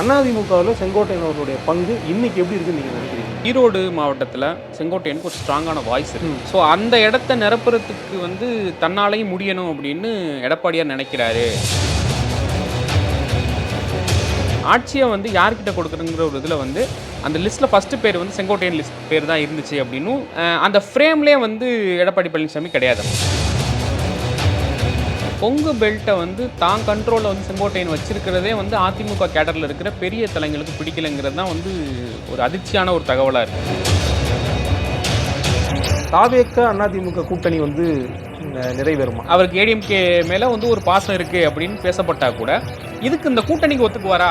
அதிமுகவில் செங்கோட்டையன் அவர்களுடைய பங்கு இன்னைக்கு எப்படி இருக்குன்னு நீங்க நினைக்கிறீங்க? ஈரோடு மாவட்டத்தில் செங்கோட்டையனுக்கு ஒரு ஸ்ட்ராங்கான வாய்ஸ் இருக்கு. ஸோ அந்த இடத்த நிரப்புறதுக்கு வந்து தன்னாலையும் முடியணும் அப்படின்னு எடப்பாடியார் நினைக்கிறாரு. ஆட்சியை வந்து யார்கிட்ட கொடுக்குறங்கிற ஒரு இதில் வந்து அந்த லிஸ்ட்டில் ஃபஸ்ட்டு பேர் வந்து செங்கோட்டையன் லிஸ்ட் பேர் தான் இருந்துச்சு அப்படின்னும் அந்த ஃப்ரேம்லேயே வந்து எடப்பாடி பழனிசாமி கிடையாது. கொங்கு பெல்ட்டை வந்து தான் கண்ட்ரோலில் வந்து செங்கோட்டையன் வச்சிருக்கிறதே வந்து அதிமுக கேடரில் இருக்கிற பெரிய தலைங்களுக்கு பிடிக்கலைங்கிறது தான் வந்து ஒரு அதிர்ச்சியான ஒரு தகவலாக இருக்குது தாவேக்க அதிமுக கூட்டணி வந்து நிறைவேறுமா? அவருக்கு ஏடிஎம்கே மேலே வந்து ஒரு பாசம் இருக்குது அப்படின்னு பேசப்பட்டா கூட இதுக்கு இந்த கூட்டணிக்கு ஒத்துக்குவாரா?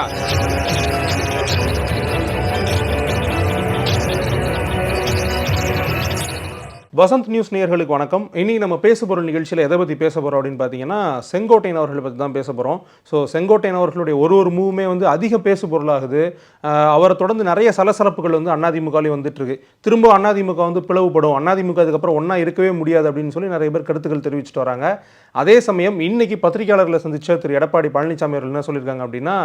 வசந்த் நியூஸ் நேயர்களுக்கு வணக்கம். இன்னைக்கு நம்ம பேச போகிற நிகழ்ச்சியில் எதை பற்றி பேச போகிறோம் அப்படின்னு பார்த்தீங்கன்னா செங்கோட்டையன் அவர்களை பற்றி தான் பேச போகிறோம் ஸோ செங்கோட்டையன் அவர்களுடைய ஒரு ஒரு மூவுமே வந்து அதிக பேசு பொருளாகுது. அவரை தொடர்ந்து நிறைய சலசலப்புகள் வந்து அண்ணாதிமுகலேயும் வந்துட்டுருக்கு. திரும்ப அண்ணாதிமுக வந்து பிளவுபடும். அண்ணாதிமுக அதுக்கப்புறம் ஒன்றா இருக்கவே முடியாது அப்படின்னு சொல்லி நிறைய பேர் கருத்துக்கள் தெரிவிச்சுட்டு வராங்க. அதே சமயம் இன்னைக்கு பத்திரிகையாளர்களை சந்திச்ச திரு எடப்பாடி பழனிசாமி அவர்கள் என்ன சொல்லியிருக்காங்க அப்படின்னா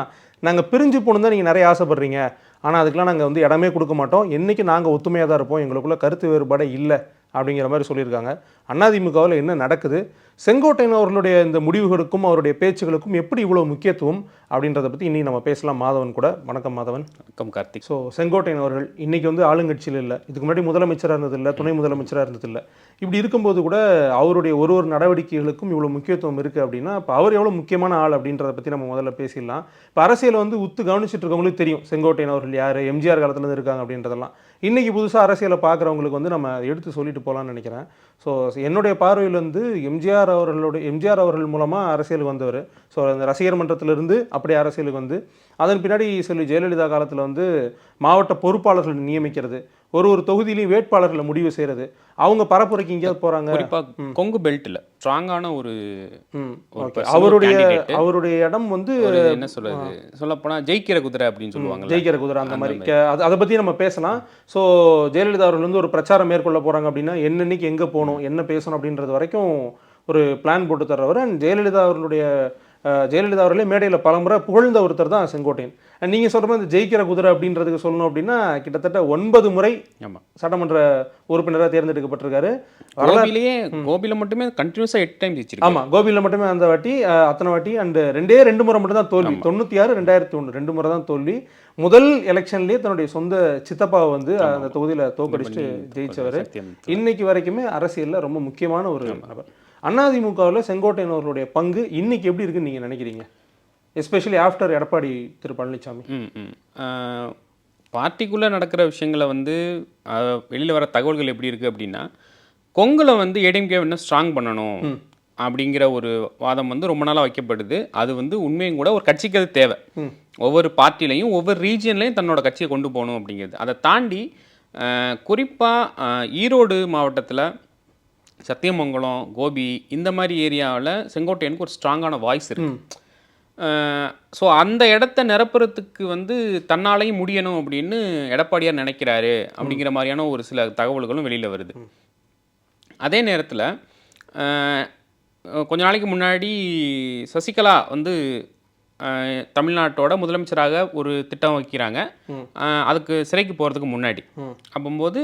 நாங்கள் பிரிஞ்சு போகணும் தான் நீங்கள் நிறைய ஆசைப்படுறீங்க. ஆனால் அதுக்கெலாம் நாங்கள் வந்து இடமே கொடுக்க மாட்டோம். என்றைக்கு நாங்கள் ஒத்துமையாக தான் இருப்போம். எங்களுக்குள்ள கருத்து வேறுபாடே இல்லை. அப்படிங்கிற மாதிரி சொல்லியிருக்காங்க. அதிமுகவில் என்ன நடக்குது? செங்கோட்டையன் அவர்களுடைய இந்த முடிவுகளுக்கும் அவருடைய பேச்சுகளுக்கும் எப்படி இவ்வளோ முக்கியத்துவம் அப்படின்றத பற்றி இன்னைக்கு நம்ம பேசலாம். மாதவன் கூட. வணக்கம் மாதவன். வணக்கம் கார்த்திக். ஸோ செங்கோட்டையன் அவர்கள் இன்னைக்கு வந்து ஆளுங்கட்சியில் இல்லை. இதுக்கு முன்னாடி முதலமைச்சராக இருந்ததில்லை துணை முதலமைச்சராக இருந்ததில்லை. இப்படி இருக்கும்போது கூட அவருடைய ஒரு ஒரு நடவடிக்கைகளுக்கும் இவ்வளோ முக்கியத்துவம் இருக்குது அப்படின்னா இப்போ அவர் எவ்வளோ முக்கியமான ஆள் அப்படின்றத பற்றி நம்ம முதல்ல பேசிடலாம். இப்போ அரசியல் வந்து உத்து கவனிச்சிட்டு இருக்கவங்களுக்கு தெரியும் செங்கோட்டையன் அவர்கள் யார் எம்ஜிஆர் காலத்துலேருந்து இருக்காங்க அப்படின்றதெல்லாம். இன்றைக்கி புதுசாக அரசியலை பார்க்குறவங்களுக்கு வந்து நம்ம எடுத்து சொல்லிட்டு போகலான்னு நினைக்கிறேன். ஸோ என்னுடைய பார்வையில் வந்து எம்ஜிஆர் அவர்களுடைய எம்ஜிஆர் அவர்கள் மூலமாக அரசியலுக்கு வந்தவர். ஸோ அந்த ரசிகர் மன்றத்திலிருந்து அப்படியே அரசியலுக்கு வந்து அதன் பின்னாடி செல்வி ஜெயலலிதா காலத்தில் வந்து மாவட்ட பொறுப்பாளர்கள் நியமிக்கிறது. ஒரு ஒரு தொகுதியிலையும் வேட்பாளர்களை முடிவு செய்கிறது அவங்க பரப்புரைக்கு எங்கேயாவது போகிறாங்க குறிப்பாக கொங்கு பெல்ட்டில் ஸ்ட்ராங்கான ஒரு அவருடைய. அவருடைய இடம் வந்து என்ன சொல்றது? சொல்லப்போனால் ஜெயிக்கிற குதிரை அப்படின்னு சொல்லுவாங்கல்ல? ஜெயிக்கிற குதிரை அந்த மாதிரி. அதை பற்றி நம்ம பேசலாம். ஸோ ஜெயலலிதா அவர்கள் வந்து ஒரு பிரச்சாரம் மேற்கொள்ள போகிறாங்க அப்படின்னா என்னன்னைக்கு எங்கே போகணும்? என்ன பேசணும் அப்படின்றது வரைக்கும் ஒரு பிளான் போட்டு தர்றவர். அண்ட் ஜெயலலிதா அவர்களுடைய ஜெயலலிதா அவர்களே மேடையில் பலமுறை புகழ்ந்த ஒருத்தர் தான் செங்கோட்டையன். அண்ட் நீங்கள் சொல்கிற மாதிரி ஜெயிக்கிற குதிரை அப்படின்றதுக்கு சொல்லணும் அப்படின்னா கிட்டத்தட்ட ஒன்பது முறை ஆமாம் சட்டமன்ற உறுப்பினராக தேர்ந்தெடுக்கப்பட்டிருக்காரு. கோபிலேயே கோபில மட்டுமே கண்டினியூஸாக எட்டு டைம் ஜெயிச்சிருக்கு ஆமா கோபியில் மட்டுமே அந்த வாட்டி அத்தனை வாட்டி. அண்ட் ரெண்டே ரெண்டு முறை மட்டும் தான் தோல்வி தொண்ணூற்றி ஆறு ரெண்டாயிரத்தி ஒன்று ரெண்டு முறை தான் தோல்வி. முதல் எலெக்ஷன்லேயே தன்னுடைய சொந்த சித்தப்பாவை வந்து அந்த தொகுதியில் தோக்கடிச்சு ஜெயிச்சவர். இன்னைக்கு வரைக்குமே அரசியலில் ரொம்ப முக்கியமான ஒரு நபர். அதிமுகவில் செங்கோட்டையன் அவர்களுடைய பங்கு இன்னைக்கு எப்படி இருக்குன்னு நீங்கள் நினைக்கிறீங்க? எஸ்பெஷலி ஆஃப்டர் எடப்பாடி திரு பழனிசாமி பார்ட்டிக்குள்ளே நடக்கிற விஷயங்களை வந்து வெளியில் வர தகவல்கள் எப்படி இருக்குது அப்படின்னா கொங்குல வந்து ஏடிஎம்கே இன்னும் ஸ்ட்ராங் பண்ணணும் அப்படிங்கிற ஒரு வாதம் வந்து ரொம்ப நாளாக வைக்கப்படுது. அது வந்து உண்மையும் கூட ஒரு கட்சிக்கு அது தேவை. ஒவ்வொரு பார்ட்டிலையும் ஒவ்வொரு ரீஜியன்லையும் தன்னோட கட்சியை கொண்டு போகணும் அப்படிங்கிறது. அதை தாண்டி குறிப்பாக ஈரோடு மாவட்டத்தில் சத்தியமங்கலம் கோபி இந்த மாதிரி ஏரியாவில் செங்கோட்டையனுக்கு ஒரு ஸ்ட்ராங்கான வாய்ஸ் இருக்கு. ஸோ அந்த இடத்த நிரப்புறதுக்கு வந்து தன்னாலையும் முடியணும் அப்படின்னு எடப்பாடியார் நினைக்கிறாரு அப்படிங்கிற மாதிரியான ஒரு சில தகவல்களும் வெளியில் வருது. அதே நேரத்தில் கொஞ்ச நாளைக்கு முன்னாடி சசிகலா வந்து தமிழ்நாட்டோட முதலமைச்சராக ஒரு திட்டம் வைக்கிறாங்க. அதுக்கு சிறைக்கு போகிறதுக்கு முன்னாடி. அப்போம்போது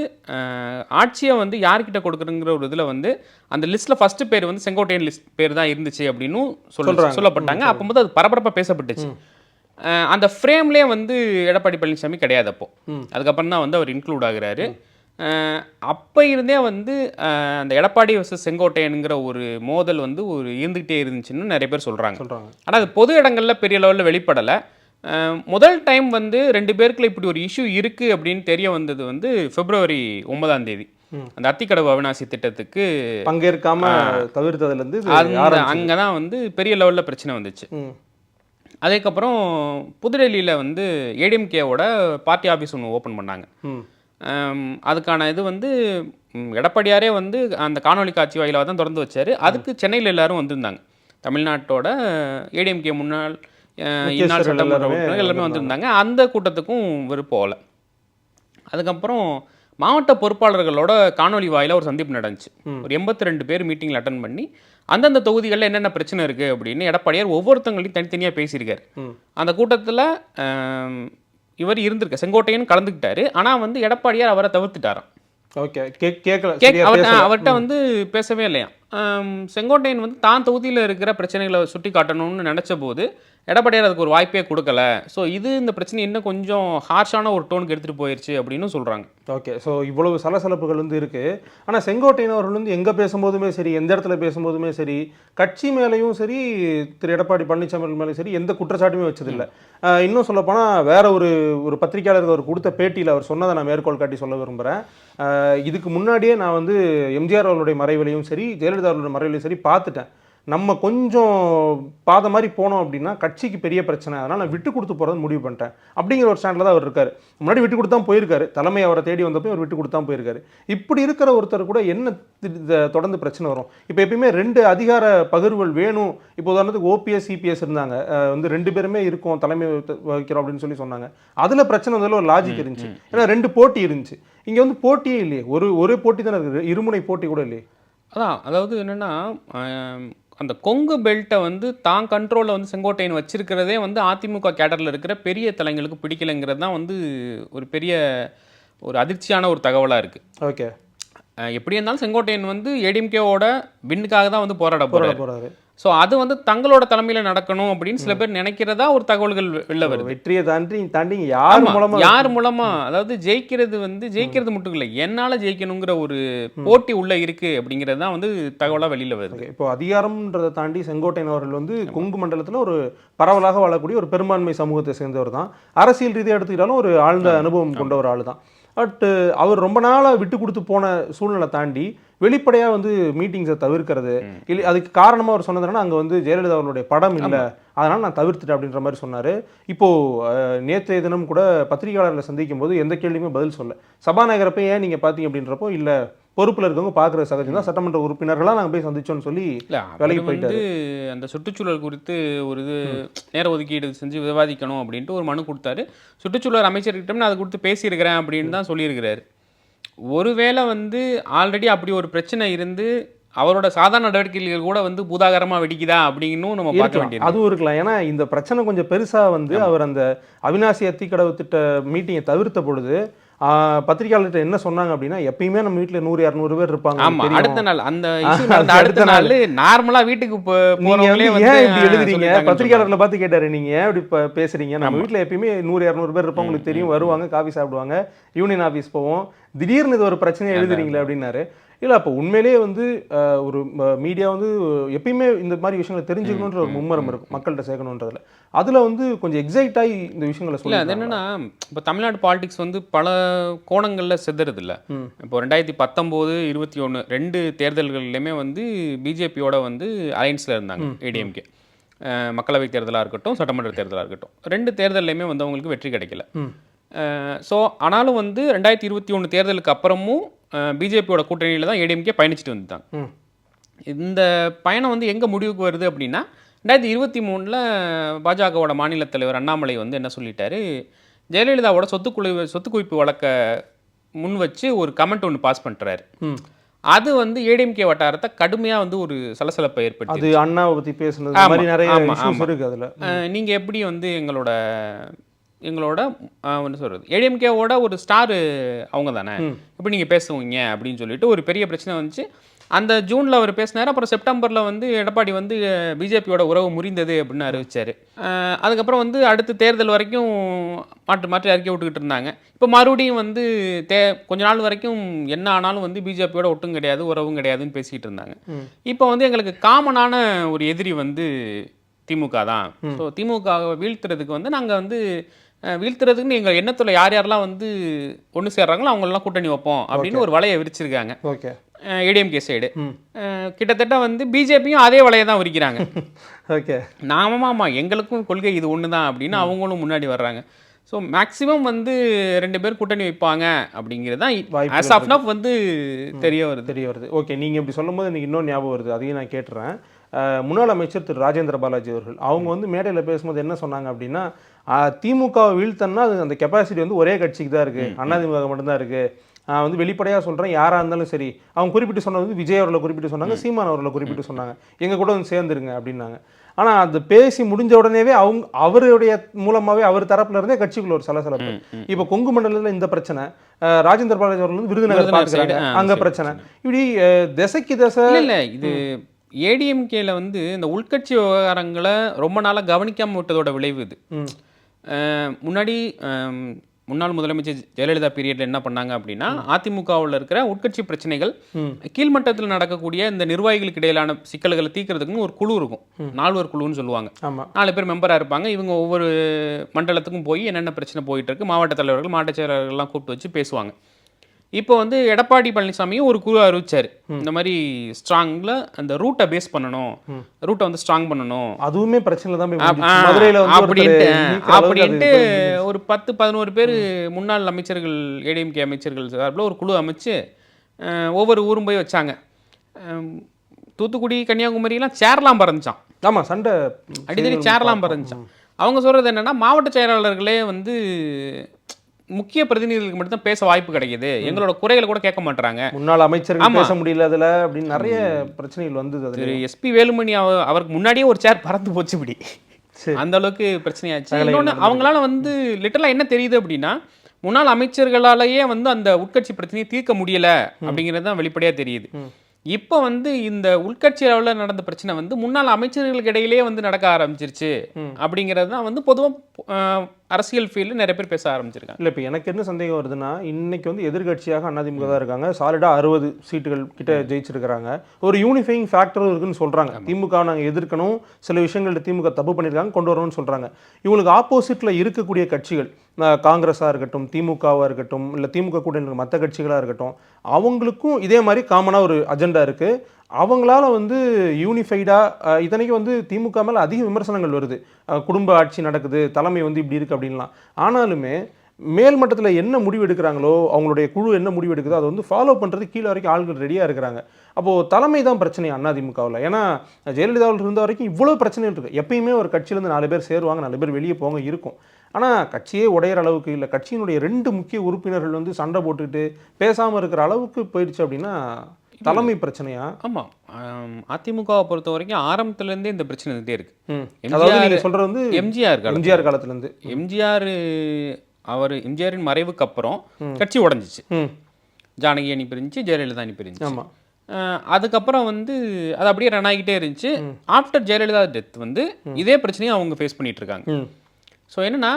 ஆட்சியை வந்து யார்கிட்ட கொடுக்குறங்கிற ஒரு இதில் வந்து அந்த லிஸ்ட்டில் ஃபஸ்ட்டு பேர் வந்து செங்கோட்டையன் லிஸ்ட் பேர் தான் இருந்துச்சு அப்படின்னும் சொல்ல சொல்லப்பட்டாங்க. அப்போம்போது அது பரபரப்பாக பேசப்பட்டுச்சு. அந்த ஃப்ரேம்லேயே வந்து எடப்பாடி பழனிசாமி கிடையாது அப்போ. அதுக்கப்புறம் தான் வந்து அவர் இன்க்ளூட் ஆகுறாரு. அப்போ இருந்தே வந்து அந்த எடப்பாடி வர்சஸ் செங்கோட்டையனுங்கிற ஒரு மோதல் வந்து ஒரு இருந்துகிட்டே இருந்துச்சுன்னு நிறைய பேர் சொல்கிறாங்க சொல்கிறாங்க ஆனால் அது பொது இடங்களில் பெரிய லெவலில் வெளிப்படலை. முதல் டைம் வந்து ரெண்டு பேருக்குள்ள இப்படி ஒரு இஷ்யூ இருக்குது அப்படின்னு தெரிய வந்தது வந்து பிப்ரவரி ஒன்பதாம் தேதி. அந்த அத்திக்கடவு அவினாசி திட்டத்துக்கு பங்கேற்காம தவிர்த்ததுலேருந்து அங்கே தான் வந்து பெரிய லெவலில் பிரச்சனை வந்துச்சு. அதுக்கப்புறம் புதுடெல்லியில் வந்து ஏடிஎம்கேவோட பார்ட்டி ஆஃபீஸ் ஒன்று ஓப்பன் பண்ணாங்க. அதுக்கான இது வந்து எடப்பாடியாரே வந்து அந்த காணொளி காட்சி வாயிலாக தான் திறந்து வச்சாரு. அதுக்கு சென்னையில் எல்லாரும் வந்திருந்தாங்க. தமிழ்நாட்டோட ஏடிஎம்கே முன்னாள் இந்நாள் சட்டமன்ற உறுப்பினர்கள் எல்லாருமே வந்திருந்தாங்க. அந்த கூட்டத்துக்கும் இவர் போகல அதுக்கப்புறம் மாவட்ட பொறுப்பாளர்களோட காணொளி வாயில ஒரு சந்திப்பு நடந்துச்சு. ஒரு எண்பத்தி ரெண்டு பேர் மீட்டிங்கில் அட்டன் பண்ணி அந்தந்த தொகுதிகளில் என்னென்ன பிரச்சனை இருக்குது அப்படின்னு எடப்பாடியார் ஒவ்வொருத்தங்களையும் தனித்தனியாக பேசியிருக்காரு. அந்த கூட்டத்தில் இவர் இருந்திருக்க செங்கோட்டையன் கலந்துக்கிட்டாரு. ஆனால் வந்து எடப்பாடியார் அவரை தவிர்த்துட்டாராம். ஓகே கேட்கல. அவர்கிட்ட வந்து பேசவே இல்லையா செங்கோட்டையன் வந்து தான் தொகுதியில் இருக்கிற பிரச்சனைகளை சுட்டி காட்டணும்னு நினச்ச போது எடப்பாடியார் அதுக்கு ஒரு வாய்ப்பே கொடுக்கல. ஸோ இது இந்த பிரச்சனை இன்னும் கொஞ்சம் ஹார்ஷான ஒரு டோனுக்கு எடுத்துகிட்டு போயிருச்சு அப்படின்னு சொல்கிறாங்க ஓகே ஸோ இவ்வளவு சலசலப்புகள் வந்து இருக்கு. ஆனா செங்கோட்டையன் அவர்கள் வந்து எங்க பேசும்போதுமே சரி எந்த இடத்துல பேசும்போதுமே சரி கட்சி மேலேயும் சரி திரு எடப்பாடி பழனிசாமி மேலேயும் சரி எந்த குற்றச்சாட்டுமே வச்சதில்லை. இன்னும் சொல்லப்போனா வேற ஒரு ஒரு பத்திரிகையாளருக்கு அவர் கொடுத்த பேட்டியில் அவர் சொன்னதை நான் மேற்கோள் காட்டி சொல்ல விரும்புகிறேன் இதுக்கு முன்னாடியே நான் வந்து எம்ஜிஆர் அவர்களுடைய மறைவிலையும் சரி ஜெயலலிதா அவர்களுடைய மறைவிலையும் சரி பார்த்துட்டேன். நம்ம கொஞ்சம் பாத மாதிரி போனோம் அப்படின்னா கட்சிக்கு பெரிய பிரச்சனை. அதனால் நான் விட்டு கொடுத்து போகிறது முடிவு பண்ணிட்டேன். அப்படிங்கிற ஒரு ஸ்டாண்டில் தான் அவர் இருக்காரு. முன்னாடி விட்டு கொடுத்து போயிருக்காரு. தலைமை அவரை தேடி வந்தப்போ அவர் விட்டு கொடுத்து போயிருக்காரு. இப்படி இருக்கிற ஒருத்தர் கூட என்ன தொடர்ந்து பிரச்சனை வரும்? இப்போ எப்பயுமே ரெண்டு அதிகார பகிர்வுகள் வேணும். இப்போ உதாரணத்துக்கு ஓபிஎஸ் சிபிஎஸ் இருந்தாங்க. வந்து ரெண்டு பேருமே இருக்கோம் தலைமை வகிக்கிறோம் அப்படின்னு சொல்லி சொன்னாங்க. அதில் பிரச்சனை வந்ததில் ஒரு லாஜிக் இருந்துச்சு. ஏன்னா ரெண்டு போட்டி இருந்துச்சு. இங்கே வந்து போட்டியே இல்லையே. ஒரு ஒரே போட்டி தானே இருக்குது. இருமுனை போட்டி கூட இல்லையே. அதான். அதாவது என்னென்னா அந்த கொங்கு பெல்ட்டை வந்து தான் கண்ட்ரோலில் வந்து செங்கோட்டையன் வச்சிருக்கிறதே வந்து அதிமுக கேடரில் இருக்கிற பெரிய தலைங்களுக்கு பிடிக்கலைங்கிறது தான் வந்து ஒரு பெரிய ஒரு அதிர்ச்சியான ஒரு தகவலாக இருக்குது ஓகே. எப்படி இருந்தாலும் செங்கோட்டையன் வந்து ஏடிஎம்கேவோட வின்னுக்காக தான் வந்து போராட போகிறார் ஸோ அது வந்து தங்களோட தலைமையில் நடக்கணும் அப்படின்னு சில பேர் நினைக்கிறதா ஒரு தகவல்கள் வெளில வருது? வெற்றியை தாண்டி தாண்டி யார் ஆமா, மூலமா யார் மூலமா? அதாவது ஜெயிக்கிறது வந்து ஜெயிக்கிறது மட்டும் இல்லை என்னால ஜெயிக்கணுங்கிற ஒரு போட்டி உள்ள இருக்கு அப்படிங்கிறது தான் வந்து தகவலா வெளியில வருது. இப்போ அதிகாரம்ன்றதை தாண்டி செங்கோட்டையன் அவர்கள் வந்து கொங்கு மண்டலத்தில் ஒரு பரவலாக வாழக்கூடிய ஒரு பெரும்பான்மை சமூகத்தை சேர்ந்தவர் தான். அரசியல் ரீதியாக எடுத்துக்கிட்டாலும் ஒரு ஆழ்ந்த அனுபவம் கொண்ட ஒரு ஆள் தான் பட் அவர் ரொம்ப நாளாக விட்டு கொடுத்து போன சூழ்நிலை தாண்டி வெளிப்படையாக வந்து மீட்டிங்ஸை தவிர்க்கிறது. இல்லை அதுக்கு காரணமாக அவர் சொன்னதுனா அங்கே வந்து ஜெயலலிதா அவர்களுடைய படம் இல்லை. அதனால் நான் தவிர்த்துட்டேன் அப்படின்ற மாதிரி சொன்னார். இப்போது நேற்றைய தினம் கூட பத்திரிகையாளர்களை சந்திக்கும் போது எந்த கேள்வியுமே பதில் சொல்ல. சபாநாயகரை போய் ஏன் நீங்கள் பார்த்தீங்க அப்படின்றப்போ இல்லை பொறுப்பில் இருக்கவங்க பார்க்குற சகஜம் தான் சட்டமன்ற உறுப்பினர்களாக நாங்கள் போய் சந்திச்சோம்னு சொல்லி வேலைக்கு வந்து அந்த சுற்றுச்சூழல் குறித்து ஒரு இது நேர ஒதுக்கீடு செஞ்சு விவாதிக்கணும் அப்படின்ட்டு ஒரு மனு கொடுத்தாரு. சுற்றுச்சூழல் அமைச்சர்கிட்ட நான் அதை கொடுத்து பேசியிருக்கிறேன் அப்படின்னு தான் சொல்லியிருக்கிறாரு. ஒருவேளை வந்து ஆல்ரெடி அப்படி ஒரு பிரச்சனை இருந்து அவரோட சாதாரண நடவடிக்கைகள் கூட வந்து பூதாகரமா வெடிக்குதா அப்படின்னும் நம்ம பார்க்க வேண்டியது. அதுவும் இருக்கலாம். ஏன்னா இந்த பிரச்சனை கொஞ்சம் பெருசா வந்து அவர் அந்த அவினாசி அத்திக்கடவு திட்ட மீட்டிங்கை தவிர்த்த பொழுது பத்திரிகையாளர்கிட்ட என்ன சொன்னாங்க அப்படின்னா எப்பயுமே நம்ம வீட்டுல நூறு இரநூறு பேர் இருப்பாங்க ஆமா. அடுத்த நாள் அந்த அடுத்த நாள் நார்மலா வீட்டுக்கு போ- நீங்க போறவங்களே வந்து எழுதுறீங்க? பத்திரிகையாளர்களை பார்த்து கேட்டாரு. நீங்க ஏன் இப்படி பேசுறீங்க? நம்ம. வீட்ல எப்பயுமே நூறு இரநூறு பேர் இருப்போம் உங்களுக்கு தெரியும். வருவாங்க காஃபி சாப்பிடுவாங்க. யூனியன் ஆஃபீஸ் போவோம். திடீர்னு இது ஒரு பிரச்சனையை எழுதுறீங்களே அப்படின்னாரு. இல்ல அப்போ உண்மையிலேயே வந்து ஒரு மீடியா வந்து எப்பயுமே இந்த மாதிரி விஷயங்களை தெரிஞ்சுக்கணுன்ற ஒரு மும்மரம் இருக்கும். மக்கள்கிட்ட சேர்க்கணுன்றதுல. அதுல வந்து கொஞ்சம் எக்ஸைட் ஆகி இந்த விஷயங்களை இல்ல அது சொல்லி என்னன்னா இப்போ தமிழ்நாடு பாலிடிக்ஸ் வந்து பல கோணங்கள்ல சிதறுது இல்ல. இப்போ ரெண்டாயிரத்தி பத்தொம்போது இருபத்தி ஒன்று ரெண்டு தேர்தல்கள்லையுமே வந்து பிஜேபியோட வந்து அலைன்ஸில் இருந்தாங்க ஏடிஎம்கே மக்களவை தேர்தலாக இருக்கட்டும் சட்டமன்ற தேர்தலாக இருக்கட்டும். ரெண்டு தேர்தல்லையுமே வந்து அவங்களுக்கு வெற்றி கிடைக்கல. ஸோ ஆனாலும் வந்து ரெண்டாயிரத்தி இருபத்தி ஒன்று தேர்தலுக்கு அப்புறமும் பிஜேபியோட கூட்டணியில் தான் ஏடிஎம்கே பயணிச்சுட்டு வந்துட்டாங்க. இந்த பயணம் வந்து எங்கே முடிவுக்கு வருது அப்படின்னா ரெண்டாயிரத்தி இருபத்தி மூணில் பாஜகவோட மாநில தலைவர் அண்ணாமலை வந்து என்ன சொல்லிட்டாரு ஜெயலலிதாவோட சொத்து குழு சொத்து குவிப்பு வழக்க முன் வச்சு ஒரு கமெண்ட் ஒன்று பாஸ் பண்ணுறாரு. அது வந்து ஏடிஎம்கே வட்டாரத்தை கடுமையாக வந்து ஒரு சலசலப்பை ஏற்படுத்தி அது அண்ணாவை பத்தி பேசுனது மாதிரி நிறைய. இருக்கு அதுல நீங்கள் எப்படி வந்து எங்களோட எங்களோட என்ன சொல்கிறது ஏடிஎம்கேவோட ஒரு ஸ்டாரு அவங்க தானே. எப்படி நீங்கள் பேசுவீங்க அப்படின்னு சொல்லிட்டு ஒரு பெரிய பிரச்சனை வந்துச்சு. அந்த ஜூனில் அவர் பேசினார் அப்புறம் செப்டம்பரில் வந்து எடப்பாடி வந்து பிஜேபியோட உறவு முறிந்தது அப்படின்னு அறிவிச்சார். அதுக்கப்புறம் வந்து அடுத்த தேர்தல் வரைக்கும் மாற்றி மாற்றி அறிக்கை விட்டுக்கிட்டு இருந்தாங்க. இப்போ மறுபடியும் வந்து தே கொஞ்ச நாள் வரைக்கும் என்ன ஆனாலும் வந்து பிஜேபியோட ஒட்டும் கிடையாது உறவும் கிடையாதுன்னு பேசிக்கிட்டு இருந்தாங்க. இப்போ வந்து எங்களுக்கு காமனான ஒரு எதிரி வந்து திமுக தான். ஸோ திமுக வை வீழ்த்துறதுக்கு வந்து நாங்கள் வந்து அஹ், வீழ்த்துறதுக்குன்னு எங்கள் எண்ணத்தில் யார் யாரெல்லாம் வந்து ஒன்று சேர்றாங்களோ அவங்களெல்லாம் கூட்டணி வைப்போம் அப்படின்னு ஒரு வலையை விரிச்சிருக்காங்க. ஓகே. ஏடிஎம்கே சைடு. கிட்டத்தட்ட வந்து பிஜேபியும் அதே வலையை தான் விரிக்கிறாங்க. ஓகே. நாமமா ஆமாம் எங்களுக்கும் கொள்கை இது ஒன்று தான் அப்படின்னு அவங்களும் முன்னாடி வர்றாங்க. ஸோ மேக்ஸிமம் வந்து ரெண்டு பேர் கூட்டணி வைப்பாங்க அப்படிங்கிறது தான் ஆஸ் ஆஃப் வந்து தெரிய வருது. தெரிய வருது. ஓகே நீங்கள் இப்படி சொல்லும்போது எனக்கு இன்னொரு ஞாபகம் வருது. அதையும் நான் கேட்டுறேன். முன்னாள் அமைச்சர் திரு ராஜேந்திர பாலாஜி அவர்கள். அவங்க வந்து மேடையில் பேசும்போது என்ன சொன்னாங்க அப்படின்னா திமுகவை வீழ்த்தன்னா அது அந்த கெப்பாசிட்டி வந்து ஒரே கட்சிக்கு தான் இருக்குது அதிமுக மட்டும்தான் இருக்குது நான் வந்து வெளிப்படையாக சொல்கிறேன் யாராக இருந்தாலும் சரி. அவங்க குறிப்பிட்டு சொன்னது வந்து விஜய் அவர்களை குறிப்பிட்டு சொன்னாங்க சீமான் அவர்களை குறிப்பிட்டு சொன்னாங்க. எங்கள் கூட வந்து சேர்ந்துருங்க அப்படின்னாங்க. ஆனால் அது பேசி முடிஞ்ச உடனேவே அவங்க அவருடைய மூலமாகவே அவர் தரப்புல இருந்தே கட்சிக்குள்ள ஒரு சலசலப்பு. இப்போ கொங்கு மண்டலத்தில் இந்த பிரச்சனை. ராஜேந்திர பாலாஜி அவர்கள் வந்து விருதுநகர் பார்க்குறாங்க அங்கே பிரச்சனை. இப்படி திசைக்கு திசை இல்ல இது ஏடிஎம்கேல வந்து இந்த உள்கட்சி விவகாரங்களை ரொம்ப நாளா கவனிக்காம விட்டதோட விளைவு இது. முன்னாடி முன்னாள் முதலமைச்சர் ஜெயலலிதா பீரியட்ல என்ன பண்ணாங்க அப்படின்னா அதிமுகவில் இருக்கிற உட்கட்சி பிரச்சனைகள் கீழ்மட்டத்தில் நடக்கக்கூடிய இந்த நிர்வாகிகளுக்கு இடையிலான சிக்கல்களை தீர்க்கறதுக்குன்னு ஒரு குழு இருக்கும். நால்வர் குழுன்னு சொல்லுவாங்க. நாலு பேர் மெம்பராக இருப்பாங்க. இவங்க ஒவ்வொரு மண்டலத்துக்கும் போய் என்னென்ன பிரச்சனை போயிட்டு இருக்கு மாவட்ட தலைவர்கள் மாவட்ட செயலாளர்கள்லாம் கூப்பிட்டு வச்சு பேசுவாங்க. இப்போ வந்து எடப்பாடி பழனிசாமியும் ஒரு குழு அறிவிச்சார். இந்த மாதிரி ஸ்ட்ராங்கில் அந்த ரூட்டை பேஸ் பண்ணணும். ரூட்டை வந்து ஸ்ட்ராங் பண்ணணும். அதுவுமே பிரச்சனை தான் அப்படின்ட்டு அப்படின்ட்டு. ஒரு பத்து பதினோரு பேர் முன்னாள் அமைச்சர்கள் ஏடிஎம்கே அமைச்சர்கள் சார்பில் ஒரு குழு அமைச்சு ஒவ்வொரு ஊரும் போய் வச்சாங்க. தூத்துக்குடி கன்னியாகுமரியெல்லாம் சேர்லாம் பறந்துச்சான் ஆமா சண்டை அடிக்கடி சேர்லாம் பறந்துச்சான் அவங்க சொல்றது என்னன்னா மாவட்ட செயலாளர்களே வந்து முக்கிய பிரதிநிதிகளுக்கு மட்டும் தான் பேச வாய்ப்பு கிடைக்குது. எங்களோட குறைகளை கூட கேட்க மாட்டாங்க முன்னாள் அமைச்சர்கள் ஆமா. பேச முடியல அதுல அப்படின்னு நிறைய பிரச்சனைகள் வந்தது அதுல திரு எஸ்பி வேலுமணி அவ- அவருக்கு முன்னாடியே ஒரு சேர் பறந்து போச்சு இப்படி. அந்த அளவுக்கு பிரச்சனையாச்சு. இன்னொன்று அவங்களால வந்து லிட்டரலாக என்ன தெரியுது அப்படின்னா முன்னாள் அமைச்சர்களாலேயே வந்து அந்த உட்கட்சி பிரச்சனையை தீர்க்க முடியல அப்படிங்கிறது தான் வெளிப்படையாக தெரியுது. இப்போ வந்து இந்த உள்கட்சி அளவில் நடந்த பிரச்சனை வந்து முன்னாள் அமைச்சர்களுக்கு இடையிலேயே வந்து நடக்க ஆரம்பிச்சிருச்சு அப்படிங்கிறது தான் வந்து பொதுவாக அரசியல் ஃபீல்டு நிறைய பேர் பேச ஆரம்பிச்சிருக்காங்க. இல்ல இப்ப எனக்கு என்ன சந்தேகம் வருதுன்னா இன்னைக்கு வந்து எதிர்க்கட்சியாக அதிமுக தான் இருக்காங்க. சாலிடா அறுபது சீட்டுகள் கிட்ட ஜெயிச்சிருக்கிறாங்க. ஒரு யூனிஃபைங் ஃபேக்டரும் இருக்குன்னு சொல்றாங்க. திமுக நாங்க எதிர்க்கணும். சில விஷயங்கள்ல திமுக தப்பு பண்ணியிருக்காங்க கொண்டு வரணும்னு சொல்றாங்க. இவங்களுக்கு ஆப்போசிட்ல இருக்கக்கூடிய கட்சிகள் அஹ், காங்கிரஸா இருக்கட்டும் திமுகவா இருக்கட்டும் இல்ல திமுக கூட மற்ற கட்சிகளா இருக்கட்டும் அவங்களுக்கும் இதே மாதிரி காமனா ஒரு அஜெண்டா இருக்கு. அவங்களால வந்து யூனிஃபைடாக இதனைக்கு வந்து திமுக மேலே அதிக விமர்சனங்கள் வருது. குடும்ப ஆட்சி நடக்குது தலைமை வந்து இப்படி இருக்குது அப்படின்லாம். ஆனாலுமே மேல் மட்டத்தில் என்ன முடிவு எடுக்கிறாங்களோ அவங்களுடைய குழு என்ன முடிவு எடுக்குதோ அதை வந்து ஃபாலோ பண்ணுறது கீழே வரைக்கும் ஆள்கள் ரெடியாக இருக்கிறாங்க. அப்போது தலைமை தான் பிரச்சனை அதிமுகவில் ஏன்னா ஜெயலலிதாவில் இருந்த வரைக்கும் இவ்வளோ பிரச்சனைகள் இருக்குது எப்பயுமே ஒரு கட்சியிலேருந்து நாலு பேர் சேருவாங்க நாலு பேர் வெளியே போங்க இருக்கும். ஆனால் கட்சியே உடையிற அளவுக்கு இல்லை. கட்சியினுடைய ரெண்டு முக்கிய உறுப்பினர்கள் வந்து சண்டை போட்டுக்கிட்டு பேசாமல் இருக்கிற அளவுக்கு போயிடுச்சு அப்படின்னா தலைமை பிரச்சனையா? ஆமாம் அதிமுகவை பொறுத்த வரைக்கும் ஆரம்பத்துலேருந்தே இந்த பிரச்சனை இருந்தே இருக்கு. அதாவது சொல்றது வந்து எம்ஜிஆர் காலம் எம்ஜிஆர் காலத்துல இருந்து எம்ஜிஆர் அவர் எம்ஜிஆரின் மறைவுக்கு அப்புறம் கட்சி உடஞ்சிச்சு. ஜானகி அணி பிரிஞ்சு ஜெயலலிதா அணி பிரிஞ்சு. ஆமா. அஹ் அதுக்கப்புறம் வந்து அது அப்படியே ரன் ஆகிட்டே இருந்துச்சு. ஆஃப்டர் ஜெயலலிதா டெத் வந்து இதே பிரச்சனையை அவங்க ஃபேஸ் பண்ணிட்டு இருக்காங்க. ஸோ என்னன்னா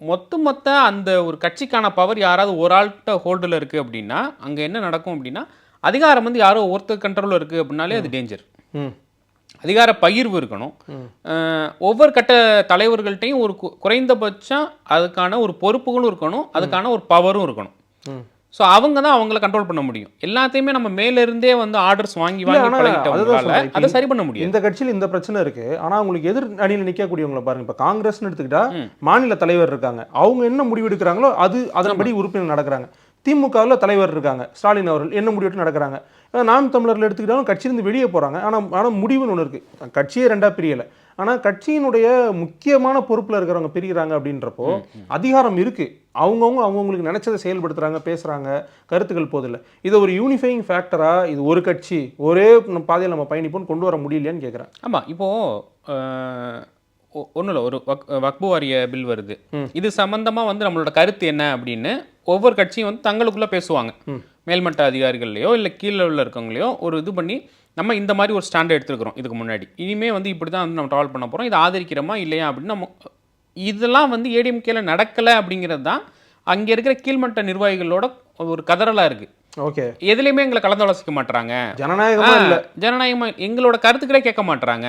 மொத்த மொத்த அந்த ஒரு கட்சிக்கான பவர் யாராவது ஒரு ஆள்கிட்ட ஹோல்டில் இருக்குது அப்படின்னா அங்கே என்ன நடக்கும் அப்படின்னா அதிகாரம் வந்து யாரோ ஒருத்தர் கண்ட்ரோலில் இருக்குது அப்படின்னாலே அது டேஞ்சர் ம். அதிகார பகிர்வு இருக்கணும். ஒவ்வொரு கட்ட தலைவர்கள்ட்டையும் ஒரு குறைந்தபட்சம் அதுக்கான ஒரு பொறுப்புகளும் இருக்கணும். அதுக்கான ஒரு பவரும் இருக்கணும். ஸோ அவங்க தான் அவங்கள கண்ட்ரோல் பண்ண முடியும். எல்லாத்தையுமே நம்ம மேல இருந்தே வந்து ஆர்டர்ஸ் வாங்கி வாங்கி அதை சரி பண்ண முடியாது. இந்த கட்சியில் இந்த பிரச்சனை இருக்கு. ஆனா உங்களுக்கு எதிர் அணியில் நிக்கக்கூடியவங்கள பாருங்க. இப்ப காங்கிரஸ்னு எடுத்துக்கிட்டா மாநில தலைவர் இருக்காங்க. அவங்க என்ன முடிவு எடுக்கிறாங்களோ அது அதன்படி உறுப்பினர் நடக்கிறாங்க. திமுகவில் தலைவர் இருக்காங்க. ஸ்டாலின் அவர்கள் என்ன முடிவு எடுத்து நடக்கிறாங்க? நாம் தமிழர்ல எடுத்துக்கிட்டாலும் கட்சியிலிருந்து வெளியே போறாங்க. ஆனா ஆனா முடிவுன்னு ஒன்று இருக்கு. கட்சியே ரெண்டா பிரியல. ஆனா கட்சியினுடைய முக்கியமான பொறுப்புல இருக்கிறவங்க பிரிகிறாங்க அப்படின்றப்போ அதிகாரம் இருக்கு. அவங்கவுங்க அவங்கவுங்களுக்கு நினைச்சதை செயல்படுத்துறாங்க பேசுறாங்க கருத்துக்கள் போதில்லை. இதை ஒரு யூனிஃபைங் ஃபேக்டரா இது ஒரு கட்சி ஒரே பாதையில் நம்ம பயணிப்போம்னு கொண்டு வர முடியலையான்னு கேட்குறேன் ஆமா இப்போ ஒன்றும் இல்லை ஒரு வக் வக்பு வாரிய பில் வருது. இது சம்பந்தமா வந்து நம்மளோட கருத்து என்ன அப்படின்னு ஒவ்வொரு கட்சியும் வந்து தங்களுக்குள்ள பேசுவாங்க. மேல்மட்ட அதிகாரிகள்லையோ இல்லை கீழே உள்ள இருக்கவங்களையோ ஒரு இது பண்ணி நம்ம இந்த மாதிரி ஒரு ஸ்டாண்ட் எடுத்துருக்கிறோம் இதுக்கு முன்னாடி. இனிமே வந்து இப்படி தான் வந்து நம்ம ட்ராவல் பண்ண போகிறோம் இதை ஆதரிக்கிறோமா இல்லையா அப்படின்னு நம்ம இதெல்லாம் வந்து ஏடிஎம்கேல நடக்கலை அப்படிங்கிறது தான் அங்கே இருக்கிற கீழ்மட்ட நிர்வாகிகளோட ஒரு கதறலாக இருக்குது ஓகே. எதுலேயுமே எங்களை கலந்தாலோசிக்க மாட்றாங்க. ஜனநாயகமா இல்ல. ஜனநாயகமா எங்களோட கருத்துக்களே கேட்க மாட்றாங்க.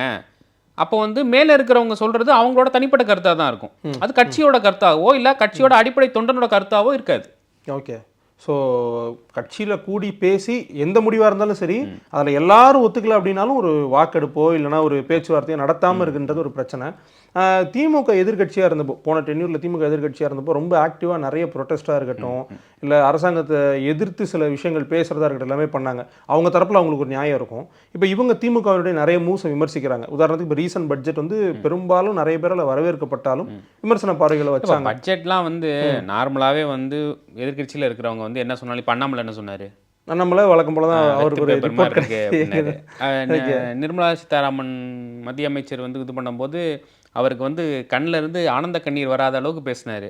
அப்போ வந்து மேல இருக்கிறவங்க சொல்றது அவங்களோட தனிப்பட்ட கருத்தா தான் இருக்கும். அது கட்சியோட கருத்தாவோ இல்ல கட்சியோட அடிப்படை தொண்டனோட கருத்தாவோ இருக்காது. ஓகே. ஸோ கட்சியில் கூடி பேசி எந்த முடிவாக இருந்தாலும் சரி அதில் எல்லாரும் ஒத்துக்கல அப்படின்னாலும் ஒரு வாக்கெடுப்போ இல்லைன்னா ஒரு பேச்சுவார்த்தையோ நடத்தாமல் இருக்குன்றது ஒரு பிரச்சனை. திமுக எதிர்க்கட்சியாக இருந்தப்போ போன டென்யூரில் திமுக எதிர்க்கட்சியாக இருந்தப்போ ரொம்ப ஆக்டிவாக நிறைய ப்ரொட்டஸ்ட்டாக இருக்கட்டும் இல்லை அரசாங்கத்தை எதிர்த்து சில விஷயங்கள் பேசுகிறதா இருக்கட்டும் எல்லாமே பண்ணாங்க. அவங்க தரப்பில் அவங்களுக்கு ஒரு நியாயம் இருக்கும். இப்போ இவங்க திமுகவுடைய நிறைய மூவ்ஸை விமர்சிக்கிறாங்க. உதாரணத்துக்கு இப்போ ரீசன்ட் பட்ஜெட் வந்து பெரும்பாலும் நிறைய பேரால் வரவேற்கப்பட்டாலும் விமர்சன பார்வைகளை வச்சாங்க. பட்ஜெட்லாம் வந்து நார்மலாவே வந்து எதிர்க்கட்சியில இருக்கிறவங்க வந்து என்ன சொன்னாலும் இப்போ அண்ணாமலை என்ன சொன்னாரு? நம்மள வழக்கம் போல தான் அவருக்கு ஒரு ரிப்போர்ட் நிர்மலா சீதாராமன் மத்திய அமைச்சர் வந்து இது பண்ணும்போது அவருக்கு வந்து கண்ணுல இருந்து ஆனந்த கண்ணீர் வராத அளவுக்கு பேசினாரு.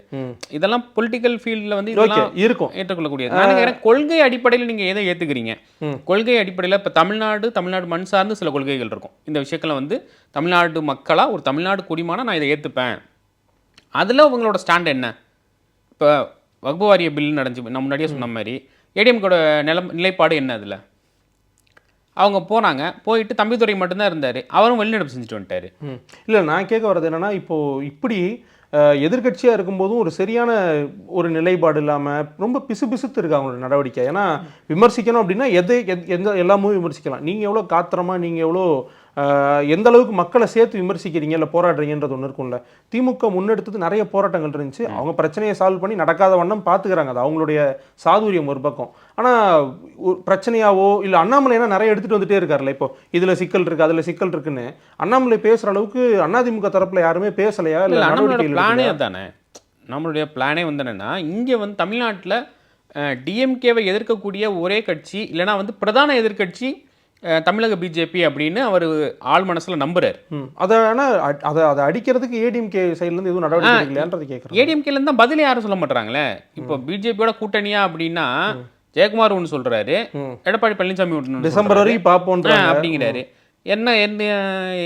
இதெல்லாம் பொலிட்டிக்கல் ஃபீல்டில் வந்து இதெல்லாம் இருக்கும். ஏற்றுக்கொள்ளக்கூடியது நான் கொள்கை அடிப்படையில் நீங்க எதை ஏத்துக்கிறீங்க? ம். கொள்கை அடிப்படையில் இப்போ தமிழ்நாடு தமிழ்நாடு மண் சார்ந்து சில கொள்கைகள் இருக்கும். இந்த விஷயத்துல வந்து தமிழ்நாடு மக்களா ஒரு தமிழ்நாடு குடிமானா நான் இதை ஏத்துப்பேன். அதுல உங்களோட ஸ்டாண்ட் என்ன? இப்போ வகுப்பு வாரிய பில் நடந்துச்சு நான் முன்னாடியே சொன்ன மாதிரி. ஏடிஎம்கோட நிலம் நிலைப்பாடு என்ன அதுல? அவங்க போனாங்க போயிட்டு தம்பித்துறை மட்டும்தான் இருந்தார். அவரும் வெளிநடப்பு செஞ்சுட்டு வந்துட்டார். இல்லை நான் கேட்க வர்றது என்னென்னா இப்போது இப்படி எதிர்கட்சியாக இருக்கும்போதும் ஒரு சரியான ஒரு நிலைப்பாடு இல்லாமல் ரொம்ப பிசு பிசுத்து இருக்கு அவங்களோட நடவடிக்கை. ஏன்னா விமர்சிக்கணும் அப்படின்னா எதை எத்- எந்த எல்லாமும் விமர்சிக்கலாம். நீங்கள் எவ்வளோ காத்திரமா நீங்கள் எவ்வளோ எந்த அளவுக்கு மக்களை சேர்த்து விமர்சிக்கிறீங்க இல்லை போராடுறீங்கன்றது ஒன்று இருக்கும்ல திமுக முன்னெடுத்தது நிறைய போராட்டங்கள் இருந்துச்சு. அவங்க பிரச்சனையை சால்வ் பண்ணி நடக்காத வண்ணம் பார்த்துக்கிறாங்க அது அவங்களுடைய சாதுரியம் ஒரு பக்கம். ஆனால் ஒரு பிரச்சனையாவோ இல்லை அண்ணாமலை ஏன்னா நிறைய எடுத்துகிட்டு வந்துட்டே இருக்காருல்ல. இப்போ இதில் சிக்கல் இருக்குது அதில் சிக்கல் இருக்குன்னு. அண்ணாமலை பேசுகிற அளவுக்கு அதிமுக தரப்பில் யாருமே பேசலையா? இல்ல நடவடிக்கைகள் பிளானே? அதானே. நம்மளுடைய பிளானே வந்து என்னன்னா இங்க வந்து தமிழ்நாட்டுல டிஎம்கேவை எதிர்க்கக்கூடிய ஒரே கட்சி இல்லைன்னா வந்து பிரதான எதிர்க்கட்சி தமிழக பிஜேபி அப்படின்னு அவர் ஆள் மனசுல நம்புறாரு. அதை ஆனால் அதை அதை அடிக்கிறதுக்கு ஏடிஎம்கே சைட்லேருந்து எதுவும் நடவடிக்கை இல்லையான்றது கேட்குறேன் ஏடிஎம்கேல இருந்தா பதில் யாரும் சொல்ல மாட்டாங்களே இப்போ பிஜேபியோட கூட்டணியா அப்படின்னா ஜெயக்குமார் ஒன்று சொல்றாரு ம். எடப்பாடி பழனிசாமி ஒன்று டிசம்பர் வரைக்கும் பார்ப்போன்றாங்க அப்படிங்கிறாரு. என்ன என்ன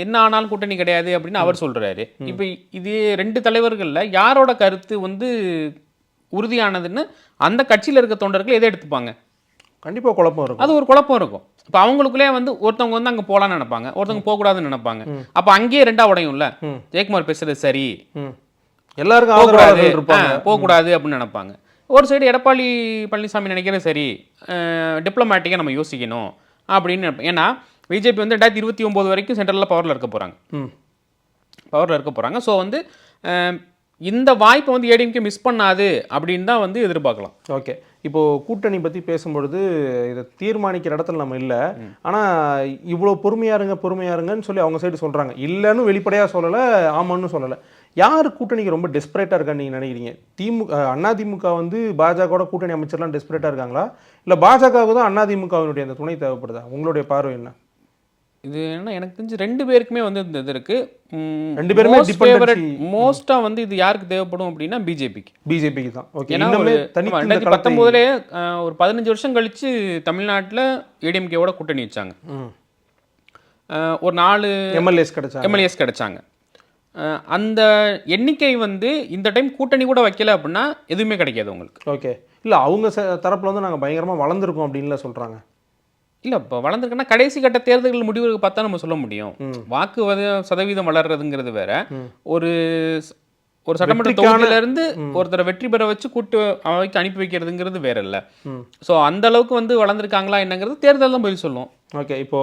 என்ன ஆனாலும் கூட்டணி கிடையாது அப்படின்னு அவர் சொல்றாரு. இப்போ இது ரெண்டு தலைவர்கள்ல யாரோட கருத்து வந்து உறுதியானதுன்னு அந்த கட்சியில இருக்க தொண்டர்கள் எதை எடுத்துப்பாங்க? கண்டிப்பாக குழப்பம் இருக்கும். அது ஒரு குழப்பம் இருக்கும். இப்போ அவங்களுக்குள்ளே வந்து ஒருத்தவங்க வந்து அங்கே போகலான்னு நினைப்பாங்க ஒருத்தவங்க போகக்கூடாதுன்னு நினைப்பாங்க. அப்போ அங்கேயே ரெண்டா உடையும்ல. ஜெயக்குமார் பேசுறது சரி. எல்லாருக்கும் போகக்கூடாது. போகக்கூடாது அப்படின்னு நினைப்பாங்க. ஒரு சைடு எடப்பாடி பழனிசாமி நினைக்கிறது சரி டிப்ளமேட்டிக்காக நம்ம யோசிக்கணும் அப்படின்னு ஏன்னா பிஜேபி வந்து ரெண்டாயிரத்தி இருபத்தி ஒம்பது வரைக்கும் சென்ட்ரலில் பவரில் இருக்க போகிறாங்க பவரில் இருக்க போகிறாங்க ஸோ வந்து இந்த வாய்ப்பை வந்து ஏடிஎம்கே மிஸ் பண்ணாது அப்படின்னு தான் வந்து எதிர்பார்க்கலாம். ஓகே இப்போது கூட்டணி பற்றி பேசும்பொழுது இதை தீர்மானிக்கிற இடத்துல நம்ம இல்லை. ஆனால் இவ்வளோ பொறுமையாக இருங்க பொறுமையாக இருங்கன்னு சொல்லி அவங்க சைடு சொல்கிறாங்க இல்லைன்னு வெளிப்படையாக சொல்லலை ஆமான்னு சொல்லலை. யார் கூட்டணிக்கு ரொம்ப டெஸ்பரேட்டாக இருக்கான்னு நீங்கள் நினைக்கிறீங்க? திமுக அண்ணா திமுக வந்து பாஜகவோட கூட்டணி அமைச்சர்லாம் டெஸ்பரேட்டாக இருக்காங்களா? இல்லை பாஜகவுக்கு தான் அண்ணா திமுகவினுடைய அந்த துணை தேவைப்படுதா? உங்களுடைய பார்வை என்ன? இது என்ன எனக்கு தெரிஞ்சு ரெண்டு பேருக்குமே வந்து இந்த இது இருக்கு. ரெண்டு பேருமே dependency. மோஸ்டா வந்து இது யாருக்கு தேவைப்படும் அப்படின்னா பிஜேபிக்கு பிஜேபிக்கு தான். ஓகே ஏன்னா ஒரு ரெண்டாயிரத்தி பத்தொன்பதுலேயே ஒரு பதினஞ்சு வருஷம் கழிச்சு தமிழ்நாட்டுல ஏடிஎம்கேவோட கூட்டணி வச்சாங்க. ஒரு நாலு எம்எல்ஏஸ் கிடைச்சாங்க. எம்எல்ஏஸ் கிடைச்சாங்க. அந்த எண்ணிக்கை வந்து இந்த டைம் கூட்டணி கூட வைக்கல அப்படின்னா எதுவுமே கிடைக்காது உங்களுக்கு. ஓகே இல்லை அவங்க தரப்புல வந்து நாங்கள் பயங்கரமாக வளர்ந்துருக்கோம் அப்படின்ல சொல்கிறாங்க இல்ல இப்போ வளர்ந்துருக்குன்னா கடைசி கட்ட தேர்தல்கள் முடிவுக்கு பார்த்தா நம்ம சொல்ல முடியும். வாக்கு வத- சதவீதம் வளர்றதுங்கிறது வேற. ஒரு ஸ்- ஒரு சட்டமன்ற தொகுதியில இருந்து ஒருத்தரை வெற்றி பெற வச்சு கூட்டு அவைக்கு அனுப்பி வைக்கிறதுங்கிறது வேற இல்ல. சோ அந்த அளவுக்கு வந்து வளர்ந்துருக்காங்களா என்னங்கிறது தேர்தல் தான் பதில் சொல்லும். ஓகே இப்போ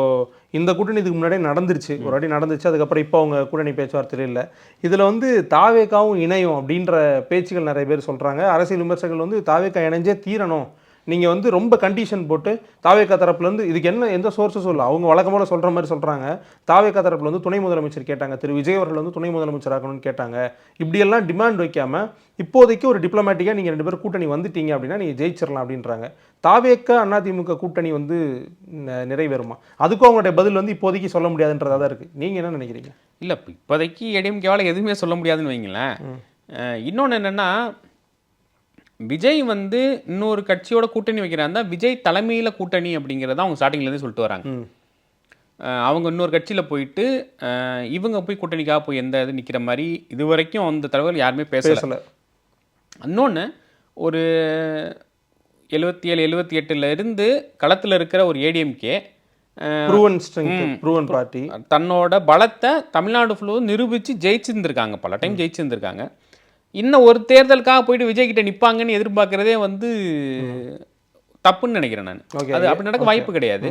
இந்த கூட்டணி இதுக்கு முன்னாடியே நடந்துருச்சு. ஒரு வாட்டி நடந்துச்சு அதுக்கப்புறம் இப்போ அவங்க கூட்டணி பேச்சுவார்த்தையில் இல்லை. இதில் வந்து தாவேக்காவும் இணையும் அப்படின்ற பேச்சுகள் நிறைய பேர் சொல்கிறாங்க அரசியல் விமர்சகர்கள் வந்து தாவேக்கா இணைஞ்சே தீரணும் நீங்கள் வந்து ரொம்ப கண்டிஷன் போட்டு தாவேக்கா தரப்புலேருந்து இதுக்கு என்ன எந்த சோர்ஸும் சொல்ல அவங்க வழக்கமாக சொல்கிற மாதிரி சொல்கிறாங்க தாவேக்கா தரப்புல வந்து துணை முதலமைச்சர் கேட்டாங்க. திரு விஜய் அவர்கள் வந்து துணை முதலமைச்சர் ஆக்கணும்னு கேட்டாங்க. இப்படியெல்லாம் டிமாண்ட் வைக்காம இப்போதைக்கு ஒரு டிப்ளமேட்டிக்காக நீங்கள் ரெண்டு பேரும் கூட்டணி வந்துட்டீங்க அப்படின்னா நீங்கள் ஜெயிச்சிடலாம் அப்படின்றாங்க. தாவேக்க அதிமுக கூட்டணி வந்து நிறைவேறுமா? அதுக்கும் அவங்களுடைய பதில் வந்து இப்போதைக்கு சொல்ல முடியாதுன்றதா தான் இருக்குது நீங்கள் என்ன நினைக்கிறீங்க? இல்ல இப்ப இப்போதைக்கு ஏடிஎம்கேவால் எதுவுமே சொல்ல முடியாதுன்னு வைங்களேன். அஹ், இன்னொன்னு என்னன்னா விஜய் வந்து இன்னொரு கட்சியோட கூட்டணி வைக்கிறாருந்தா விஜய் தலைமையில கூட்டணி அப்படிங்கிறத அவங்க ஸ்டார்டிங்ல இருந்தே சொல்லிட்டு வராங்க. அவங்க இன்னொரு கட்சியில போயிட்டு இவங்க போய் கூட்டணிக்காக போய் எந்த இது நிக்கிற மாதிரி இது வரைக்கும் அந்த தலைவர்கள் யாருமே பேசல. இன்னொன்று ஒரு எழுபத்தி ஏழு எழுபத்தி எட்டுல இருந்து களத்துல இருக்கிற ஒரு ஏடிஎம்கே ப்ரூவன் ப்ரூவன் பார்ட்டி தன்னோட பலத்தை தமிழ்நாடு ஃபுல்லும் நிரூபித்து ஜெயிச்சிருந்திருக்காங்க பல டைம் ஜெயிச்சிருந்திருக்காங்க. இன்னும் ஒரு தேர்தலுக்காக போயிட்டு விஜய் கிட்ட நிப்பாங்கன்னு எதிர்பார்க்கறதே வந்து தப்புன்னு நினைக்கிறேன் நான். அது அப்படி நடக்க வாய்ப்பு கிடையாது.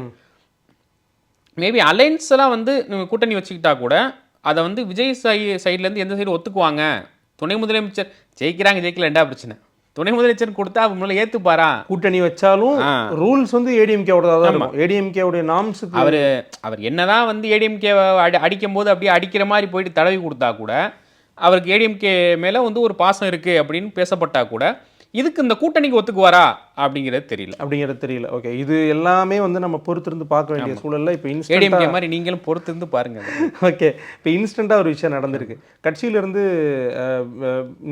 மேபி அலைன்ஸ் எல்லாம் வந்து கூட்டணி வச்சுக்கிட்டா கூட அதை வந்து விஜய் சை சைட்லேருந்து எந்த சைடு ஒத்துக்குவாங்க? துணை முதலமைச்சர் ஜெயிக்கிறாங்க ஜெயிக்கல ரெண்டா பிரச்சனை. துணை முதலமைச்சர் கொடுத்தா அவங்க முதல்ல ஏத்துப்பாரா? கூட்டணி வச்சாலும். ரூல்ஸ் வந்து ஏடிஎம்கேவோட தான் இருக்கும். ஏடிஎம்கேவுடைய நாம்ஸுக்கு அவர் அவர் என்னதான் வந்து ஏடிஎம்கே அடி அடிக்கும் போது அப்படியே அடிக்கிற மாதிரி போயிட்டு தடவி கொடுத்தா கூட அவருக்கு ஏடிஎம்கே மேலே வந்து ஒரு பாசம் இருக்குது அப்படின்னு பேசப்பட்டா கூட இதுக்கு இந்த கூட்டணிக்கு ஒத்துக்குவாரா அப்படிங்கிறது தெரியல. அப்படிங்கிறது தெரியல. ஓகே இது எல்லாமே வந்து நம்ம பொறுத்திருந்து பார்க்க வேண்டிய சூழல்ல இப்போ இன்ஸ்டன்ட் ஏடிஎம்கே மாதிரி நீங்களும் பொறுத்து இருந்து பாருங்க. ஓகே இப்போ இன்ஸ்டண்ட்டாக ஒரு விஷயம் நடந்திருக்கு. கட்சியிலிருந்து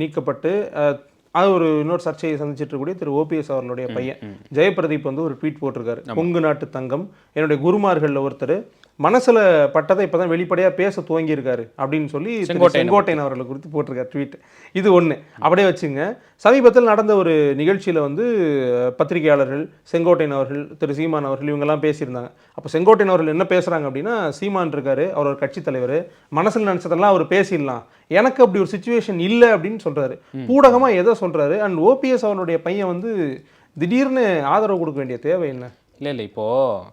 நீக்கப்பட்டு அது ஒரு இன்னொரு சர்ச்சையை சந்திச்சிட்டு இருக்கக்கூடிய திரு. ஓபிஎஸ் அவர்களுடைய பையன் ஜெயபிரதீப் வந்து ஒரு ட்வீட் போட்டிருக்காரு. கொங்கு நாட்டு தங்கம். என்னுடைய குருமார்களில் ஒருத்தர் மனசுல பட்டதை இப்பதான் வெளிப்படையா பேச துவங்கியிருக்காரு அப்படின்னு சொல்லி செங்கோட்டையனை அவர்களை. குறித்து போட்டிருக்காரு ட்வீட். இது ஒண்ணு. அப்படியே வச்சுங்க. சமீபத்தில் நடந்த ஒரு நிகழ்ச்சியில வந்து பத்திரிகையாளர்கள் செங்கோட்டையன் அவர்கள் திரு சீமான் அவர்கள் இவங்கெல்லாம் பேசியிருந்தாங்க. அப்போ செங்கோட்டையன் அவர்கள் என்ன பேசுறாங்க அப்படின்னா சீமான் இருக்காரு அவர் ஒரு கட்சி தலைவர் மனசுல நினைச்சதெல்லாம் அவர் பேசிடலாம். எனக்கு அப்படி ஒரு சுச்சுவேஷன் இல்லை அப்படின்னு சொல்றாரு. பூடகமா எதை சொல்றாரு? அண்ட் ஓபிஎஸ் அவருடைய பையன் வந்து திடீர்னு ஆதரவு கொடுக்க வேண்டிய தேவை என்ன? இல்லை இல்லை இப்போது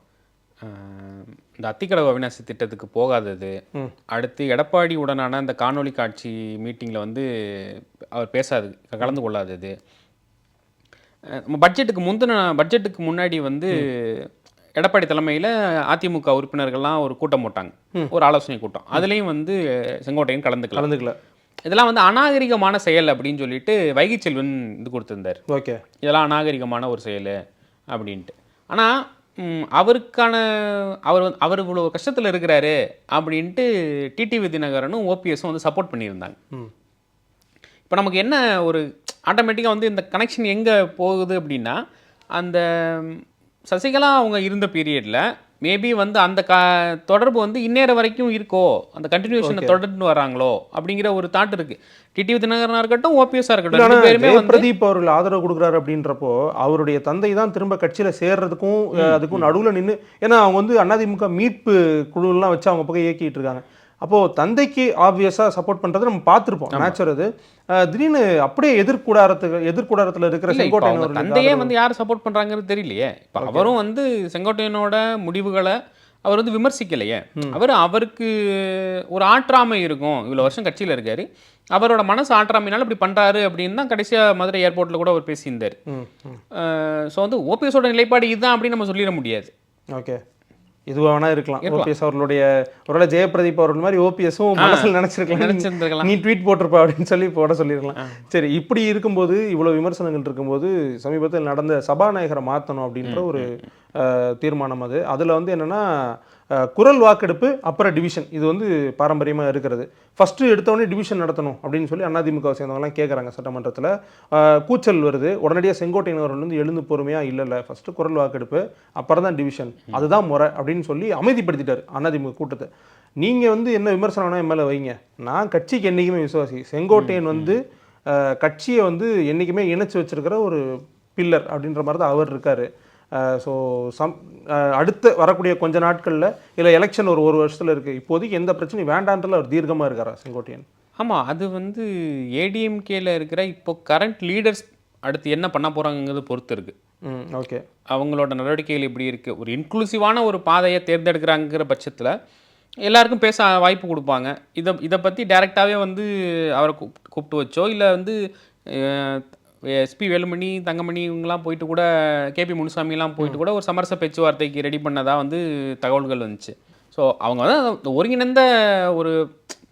இந்த அத்திக்கடவு அவிநாசி திட்டத்துக்கு போகாதது. அடுத்து எடப்பாடி உடனான அந்த காணொளி காட்சி மீட்டிங்கில் வந்து அவர் பேசாது கலந்து கொள்ளாதது. நம்ம பட்ஜெட்டுக்கு முந்தின பட்ஜெட்டுக்கு முன்னாடி வந்து எடப்பாடி தலைமையில் அதிமுக உறுப்பினர்கள்லாம் ஒரு கூட்டம் போட்டாங்க. ஒரு ஆலோசனை கூட்டம். அதுலேயும் வந்து செங்கோட்டையன் கலந்துக்கலாம் கலந்துக்கல. இதெல்லாம் வந்து அநாகரிகமான செயல் அப்படின்னு சொல்லிட்டு வைகை செல்வன் இது கொடுத்திருந்தார். ஓகே. இதெல்லாம் அநாகரிகமான ஒரு செயல் அப்படின்ட்டு. ஆனால் அவருக்கான அவர் வந்து அவர் இவ்வளோ கஷ்டத்தில் இருக்கிறாரு அப்படின்ட்டு டிடிவி தினகரனும் ஓபிஎஸும் வந்து சப்போர்ட் பண்ணியிருந்தாங்க. இப்போ நமக்கு என்ன ஒரு ஆட்டோமேட்டிக்காக வந்து இந்த கனெக்ஷன் எங்கே போகுது அப்படின்னா அந்த சசிகலா அவங்க இருந்த பீரியடில் மேபி வந்து அந்த க தொடர்பு வந்து இந்நேர வரைக்கும் இருக்கோ? அந்த கண்டினியூஷனை தொடர்ந்து வராங்களோ? அப்படிங்கிற ஒரு தாட் இருக்கு. டிடிவி தினகரனா இருக்கட்டும் ஓபிஎஸ்ஸாக இருக்கட்டும் பேருமே ஜெயபிரதீப் அவர்கள் ஆதரவு கொடுக்குறாரு அப்படின்றப்போ அவருடைய தந்தை தான் திரும்ப கட்சியில சேர்றதுக்கும் அதுக்கும் நடுவுல நின்னு ஏன்னா அவங்க வந்து அதிமுக மீட்பு குழுலாம் வச்சு அவங்க பக்கம் இயக்கிட்டு இருக்காங்க. அப்போ தந்தைக்கு ஆப்வியஸா சப்போர்ட் பண்றதை நம்ம பார்த்திருப்போம். நேச்சர் அது திடீர்னு அப்படியே எதிர்கூடாரத்துக்கு எதிர்கூடாரத்துல இருக்கிற செங்கோட்டையன் தந்தையே வந்து யார் சப்போர்ட் பண்றாங்கிறது தெரியலையே. இப்ப அவரும் வந்து செங்கோட்டையனோட முடிவுகளை அவர் வந்து விமர்சிக்கலையே. அவர் அவருக்கு ஒரு ஆற்றாமை இருக்கும். இவ்வளவு வருஷம் கட்சியில இருக்காரு. அவரோட மனசு ஆற்றாமைனால இப்படி பண்றாரு அப்படின்னு தான் கடைசியா மதுரை ஏர்போர்ட்ல கூட அவர் பேசியிருந்தார். ஸோ வந்து ஓபிஎஸோட நிலைப்பாடு இதுதான் அப்படின்னு நம்ம சொல்லிட முடியாது. ஓகே. இதுவா வேணா இருக்கலாம். ஓபிஎஸ் அவர்களுடைய ஒருவேளை ஜெயபிரதீப் அவர்கள் மாதிரி ஓபிஎஸும் மனசுல நினைச்சிருக்கலாம். நீ ட்வீட் போட்டிருப்பா அப்படின்னு சொல்லி போட சொல்லியிருக்கலாம் சரி இப்படி இருக்கும்போது இவ்வளவு விமர்சனங்கள் இருக்கும்போது சமீபத்தில் நடந்த சபாநாயகரை மாற்றணும் அப்படின்ற ஒரு தீர்மானம் அது. அதில் வந்து என்னன்னா குரல் வாக்கெடுப்பு அப்புறம் டிவிஷன் இது வந்து பாரம்பரியமாக இருக்கிறது. ஃபஸ்ட்டு எடுத்தவொடனே டிவிஷன் நடத்தணும் அப்படின்னு சொல்லி அதிமுக சேர்ந்தவங்கலாம் கேட்குறாங்க சட்டமன்றத்தில். கூச்சல் வருது. உடனடியாக செங்கோட்டையன் அவர்கள் வந்து எழுந்து பொறுமையாக இல்லை இல்லை ஃபஸ்ட்டு குரல் வாக்கெடுப்பு அப்புறம் தான் டிவிஷன் அதுதான் முறை அப்படின்னு சொல்லி அமைதிப்படுத்திட்டார் அதிமுக கூட்டத்தை. நீங்கள் வந்து என்ன விமர்சனம் வேணா என் மேலே வைங்க. நான் கட்சிக்கு என்றைக்குமே விசுவாசி. செங்கோட்டையன் வந்து கட்சியை வந்து என்றைக்குமே இணைச்சு வச்சிருக்கிற ஒரு பில்லர் அப்படின்ற மாதிரி தான் அவர் இருக்கார். ஸோ சம் அடுத்து வரக்கூடிய கொஞ்ச நாட்களில் இல்லை எலெக்ஷன் ஒரு ஒரு வருஷத்தில் இருக்குது இப்போதைக்கு எந்த பிரச்சனையும் வேண்டான்றதுல அவர் தீர்க்கமாக இருக்காரா செங்கோட்டையன்? ஆமா அது வந்து ஏடிஎம்கேல இருக்கிற இப்போ கரண்ட் லீடர்ஸ் அடுத்து என்ன பண்ண போறாங்கிறது பொறுத்து இருக்கு. ம் ஓகே. அவங்களோட நடவடிக்கைகள் எப்படி இருக்குது ஒரு இன்க்ளூசிவான ஒரு பாதையை தேர்ந்தெடுக்கிறாங்கிற பட்சத்தில் எல்லாருக்கும் பேச வாய்ப்பு கொடுப்பாங்க. இதை இதை பற்றி டைரெக்டாகவே வந்து அவரை கூப் கூப்பிட்டு வச்சோ இல்லை வந்து எஸ்பி வேலுமணி தங்கமணி இவங்கெல்லாம் போயிட்டு கூட கேபி முனுசாமிலாம் போயிட்டு கூட ஒரு சமரச பேச்சுவார்த்தைக்கு ரெடி பண்ணதா வந்து தகவல்கள் வந்துச்சு. ஸோ அவங்க வந்து ஒருங்கிணைந்த ஒரு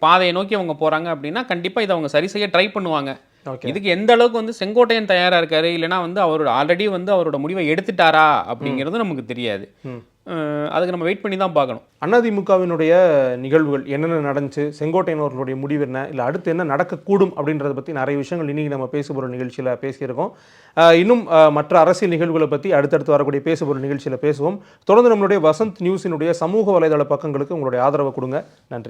பாதையை நோக்கி அவங்க போகிறாங்க அப்படின்னா கண்டிப்பாக இதை அவங்க சரி செய்ய ட்ரை பண்ணுவாங்க. ஓகே இதுக்கு எந்த அளவுக்கு வந்து செங்கோட்டையன் தயாரா இருக்காரு? இல்லைனா வந்து அவரோட ஆல்ரெடி வந்து அவரோட முடிவை எடுத்துட்டாரா? அப்படிங்கிறது நமக்கு தெரியாது. அதுக்கு நம்ம வெயிட் பண்ணி தான் பார்க்கணும். அதிமுகவினுடைய நிகழ்வுகள் என்னென்ன நடந்துச்சு செங்கோட்டையன் அவர்களுடைய முடிவு என்ன இல்லை அடுத்து என்ன நடக்கக்கூடும் அப்படின்றத பற்றி நிறைய விஷயங்கள் இன்னைக்கு நம்ம பேச போகிற நிகழ்ச்சியில் பேசியிருக்கோம். இன்னும் மற்ற அரசியல் நிகழ்வுகளை பற்றி அடுத்தடுத்து வரக்கூடிய பேச நிகழ்ச்சியில் பேசுவோம். தொடர்ந்து நம்மளுடைய வசந்த் நியூஸினுடைய சமூக வலைதள பக்கங்களுக்கு உங்களுடைய ஆதரவை கொடுங்க. நன்றி.